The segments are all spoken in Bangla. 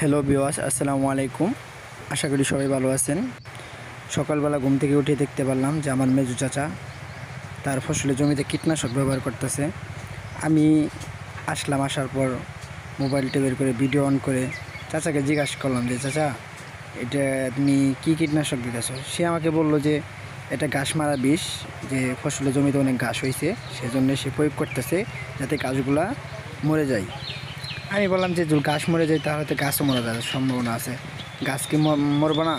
হ্যালো বিওয়াস আসসালামু আলাইকুম। আশা করি সবাই ভালো আছেন। সকালবেলা ঘুম থেকে উঠে দেখতে পারলাম যে আমার মেজু চাচা তার ফসলের জমিতে কীটনাশক ব্যবহার করতেছে। আমি আসলাম, আসার পর মোবাইলটা বের করে ভিডিও অন করে চাচাকে জিজ্ঞাসা করলাম যে, চাচা, এটা তুমি কী কীটনাশক দিতেছো? সে আমাকে বলল যে, এটা ঘাস মারা বিষ, যে ফসলের জমিতে অনেক ঘাস হয়েছে সেজন্য সে প্রয়োগ করতেছে যাতে গাছগুলা মরে যায়। আমি বললাম যে যদি গাছ মরে যায়, তাহলে তো গাছও মরে যাওয়ার সম্ভাবনা আছে। গাছ কি মরবো না?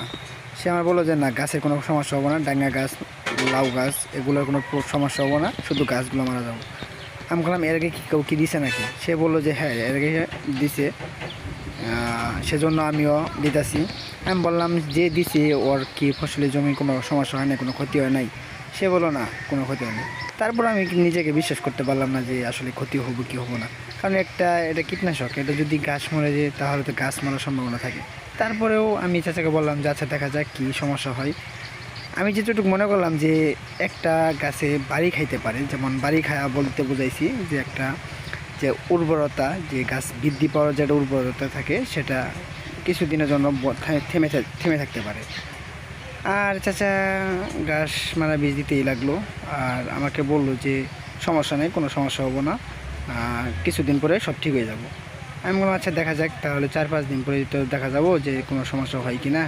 সে আমার বলল যে, না গাছের কোনো সমস্যা হব না, ডাঙ্গা গাছ লাউ গাছ এগুলোর কোনো সমস্যা হব না, শুধু গাছগুলো মারা যাব। আমি বললাম, এর আগে কি কেউ কি দিছে নাকি? সে বলল যে হ্যাঁ এর আগে দিছে। সেজন্য আমিও দিতেছি। আমি বললাম, যে দিছে, ওর কি ফসলের জমি কোনো সমস্যা হয় না কোনো ক্ষতি হয় নাই? সে বলো না, কোনো ক্ষতি হয়নি। তারপর আমি নিজেকে বিশ্বাস করতে পারলাম না যে আসলে ক্ষতি হবে কি হব না। কারণ একটা, এটা কীটনাশক, এটা যদি গাছ মরে যায় তাহলে তো গাছ মারার সম্ভাবনা থাকে। তারপরেও আমি চাচাকে বললাম, যে আচ্ছা দেখা যাক কী সমস্যা হয়। আমি যেটুকু মনে করলাম যে একটা গাছে বাড়ি খাইতে পারে, যেমন বাড়ি খায়া বলতে বোঝাইছি যে একটা যে উর্বরতা, যে গাছ বৃদ্ধি পাওয়ার যেটা উর্বরতা থাকে, সেটা কিছুদিনের জন্য থেমে থেমে থাকতে পারে। আর চাচা গাছ মারা বীজ দিতেই লাগল। আর আমাকে বলল যে, সমস্যা নেই, কোনো সমস্যা হব না। কিছুদিন পরে সব ঠিক হয়ে যাব। আমি বললাম আচ্ছা দেখা যাক, তাহলে চার পাঁচ দিন পরে তো দেখা যাব যে, কোনো সমস্যা হয় কি না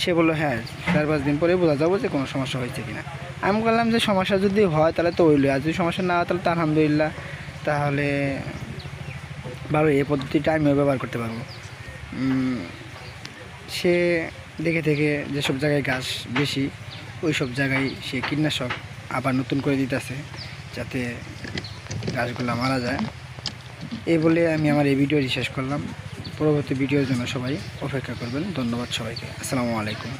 সে বলল হ্যাঁ চার পাঁচ দিন পরে বোঝা যাব যে, কোনো সমস্যা হয়েছে কি না আমি বললাম যে, সমস্যা যদি হয়, তাহলে তো হইল আর যদি সমস্যা না হয়, তাহলে তো আলহামদুলিল্লাহ। তাহলে ভালো, এই পদ্ধতিটা আমিও ব্যবহার করতে পারব। সে দেখে থেকে যেসব জায়গায় গাছ বেশি ওই সব জায়গায় সে কীটনাশক আবার নতুন করে দিতেছে যাতে গাছগুলো মারা যায়। এই বলে আমি আমার এই ভিডিওটি শেষ করলাম। পরবর্তী ভিডিওর জন্য সবাই অপেক্ষা করবেন। ধন্যবাদ সবাইকে। আসসালামু আলাইকুম।